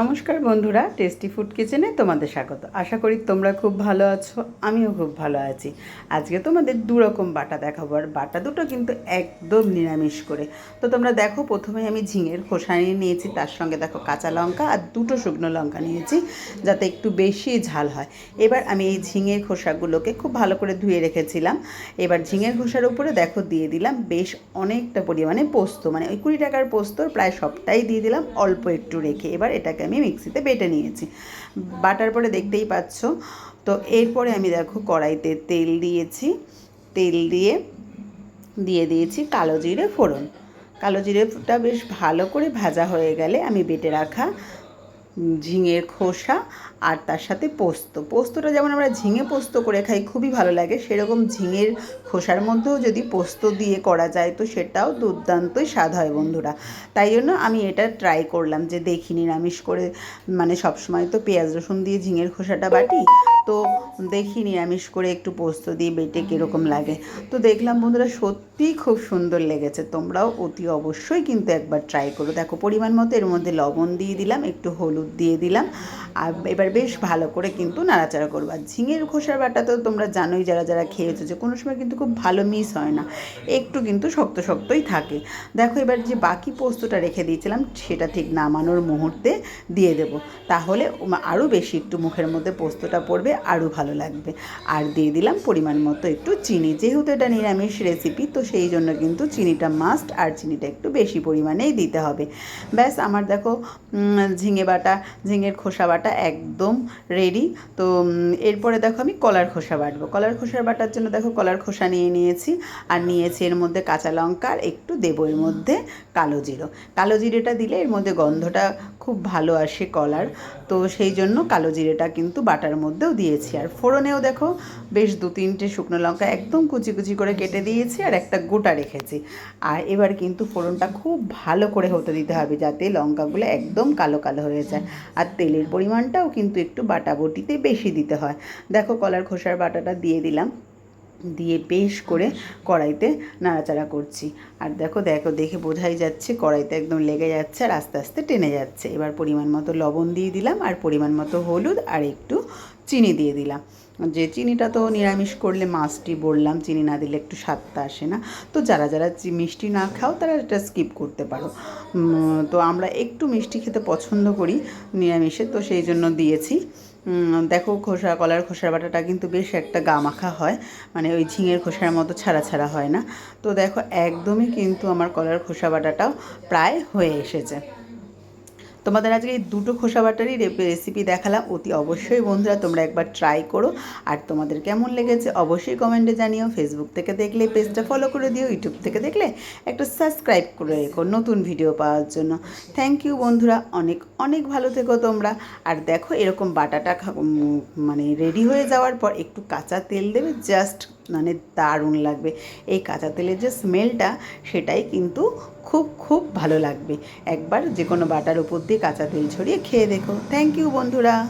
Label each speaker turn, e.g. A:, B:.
A: নমস্কার বন্ধুরা tasty food কিচেনে তোমাদের স্বাগত। আশা করি তোমরা খুব ভালো আছো, আমিও খুব ভালো আছি। আজকে তোমাদের দু রকম বাটা দেখাবো, আর বাটা দুটো কিন্তু একদম নিরামিষ করে। তো তোমরা দেখো, প্রথমে আমি ঝিঙের খোসা নিয়ে নিয়েছি, তার সঙ্গে দেখো কাঁচা লঙ্কা আর দুটো শুকনো লঙ্কা নিয়েছি, যাতে একটু বেশি ঝাল হয়। এবার আমি এই ঝিঙের খোসাগুলোকে খুব ভালো করে ধুয়ে রেখেছিলাম। এবার ঝিঙের খোসার উপরে দেখো দিয়ে দিলাম বেশ অনেকটা পরিমাণে পোস্ত মানে ওই কুড়ি টাকার পোস্তর প্রায় সবটাই দিয়ে দিলাম, অল্প একটু রেখে। এবার এটাকে আমি মিক্সিতে বেটে নিয়েছি। বাটার পরে দেখতেই পাচ্ছ। তো এরপরে আমি দেখো কড়াইতে তেল দিয়েছি। তেল দিয়ে দিয়ে দিয়েছি কালো জিরে ফোড়ন। কালো জিরেটা বেশ ভালো করে ভাজা হয়ে গেলে আমি বেটে রাখা ঝিঙের খোসা আর তার সাথে পোস্ত। পোস্তটা যেমন আমরা ঝিঙে পোস্ত করে খাই, খুবই ভালো লাগে। সেরকম ঝিঙের খোসার মধ্যেও যদি পোস্ত দিয়ে করা যায়, তো সেটাও দুর্দান্তই স্বাদ হয় বন্ধুরা। তাই জন্য আমি এটা ট্রাই করলাম যে দেখি নিরামিষ করে মানে সবসময় তো পেঁয়াজ রসুন দিয়ে ঝিঙের খোসাটা বাটি, তো দেখি নিরামিষ করে একটু পোস্ত দিয়ে বেটে কীরকম লাগে। তো দেখলাম বন্ধুরা সত্যিই খুব সুন্দর লেগেছে। তোমরাও অতি অবশ্যই কিন্তু একবার ট্রাই করো। দেখো, পরিমাণ মতো এর মধ্যে লবণ দিয়ে দিলাম, একটু হলুদ দিয়ে দিলাম। আর এবার বেশ ভালো করে কিন্তু নাড়াচাড়া করব। আর ঝিঙের খোসার বাটা তো তোমরা জানোই, যারা যারা খেয়েছো যে কোনো সময় কিন্তু খুব ভালো মিস হয় না। একটু কিন্তু শক্ত শক্তই থাকে। দেখো এবার যে বাকি পোস্তটা রেখে দিয়েছিলাম, সেটা ঠিক নামানোর মুহূর্তে দিয়ে দেবো। তাহলে আরও বেশি একটু মুখের মধ্যে পোস্তটা পড়বে, আরও ভালো লাগবে। আর দিয়ে দিলাম পরিমাণ মতো একটু চিনি। যেহেতু এটা নিরামিষ রেসিপি তো সেই জন্য কিন্তু চিনিটা মাস্ট আর চিনিটা একটু বেশি পরিমাণেই দিতে হবে। ব্যাস, আমার দেখো ঝিঙে বাটা ঝিঙের খোসা বাটা একদম রেডি তো এরপরে দেখো আমি কলার খোসা বাটবো। কলার খোসার বাটার জন্য দেখো কলার খোসা নিয়ে নিয়েছি। আর নিয়েছি এর মধ্যে কাঁচা লঙ্কা আর একটু দেবো এর মধ্যে কালো জিরো। কালো জিরেটা দিলে এর মধ্যে গন্ধটা খুব ভালো আসে কলার। তো, সেই জন্য কালো জিরেটা কিন্তু বাটার মধ্যেও দিয়েছি। আর ফোড়নেও দেখো বেশ দু তিনটে শুকনো লঙ্কা একদম কুচি কুচি করে কেটে দিয়েছি আর একটা গোটা রেখেছি। আর এবার কিন্তু ফোড়নটা খুব ভালো করে হতে দিতে হবে যাতে লঙ্কাগুলো একদম কালো কালো হয়ে যায়। আর তেলের পরিমাণটাও কিন্তু একটু বাটা বটিতে বেশি দিতে হয়। দেখো কলার খোসার বাটাটা দিয়ে দিলাম। দিয়ে বেশ করে কড়াইতে নাড়াচাড়া করছি। আর দেখো দেখো, দেখে বোঝাই যাচ্ছে কড়াইতে একদম লেগে যাচ্ছে আর আস্তে আস্তে টেনে যাচ্ছে। এবার পরিমাণ মতো লবণ দিয়ে দিলাম আর পরিমাণ মতো হলুদ আর একটু চিনি দিয়ে দিলাম। যে চিনিটা তো নিরামিষ করলে মাছটি বললাম, চিনি না দিলে একটু স্বাদটা আসে না। তো যারা যারা মিষ্টি না খাও, তারা এটা স্কিপ করতে পারো। তো আমরা একটু মিষ্টি খেতে পছন্দ করি নিরামিষে, তো সেই জন্য দিয়েছি। দেখো খোসা, কলার খোসার বাটাটা কিন্তু বেশ একটা গা মাখা হয়। মানে ওই ঝিঙের খোসার মতো ছাড়া ছাড়া হয় না। তো দেখো একদমই কিন্তু আমার কলার খোসা বাটাটাও প্রায় হয়ে এসেছে। তোমাদের আজকে এই দুটো খোসা বাটারই রেসিপি দেখালাম। অতি অবশ্যই বন্ধুরা তোমরা একবার ট্রাই করো। আর তোমাদের কেমন লেগেছে অবশ্যই কমেন্টে জানিও। ফেসবুক থেকে দেখলে পেজটা ফলো করে দিও ইউটিউব থেকে দেখলে একটা সাবস্ক্রাইব করে রেখো নতুন ভিডিও পাওয়ার জন্য। থ্যাংক ইউ বন্ধুরা, অনেক অনেক ভালো থেকো তোমরা। আর দেখো এরকম বাটাটা মানে রেডি হয়ে যাওয়ার পর একটু কাঁচা তেল দেবে জাস্ট মানে দারুণ লাগবে। এই কাঁচা তেলের যে স্মেলটা, সেটাই কিন্তু খুব খুব ভালো লাগবে। একবার যে কোনো বাটার উপর দিয়ে কাঁচা তেল ছড়িয়ে খেয়ে দেখো। থ্যাংক ইউ বন্ধুরা।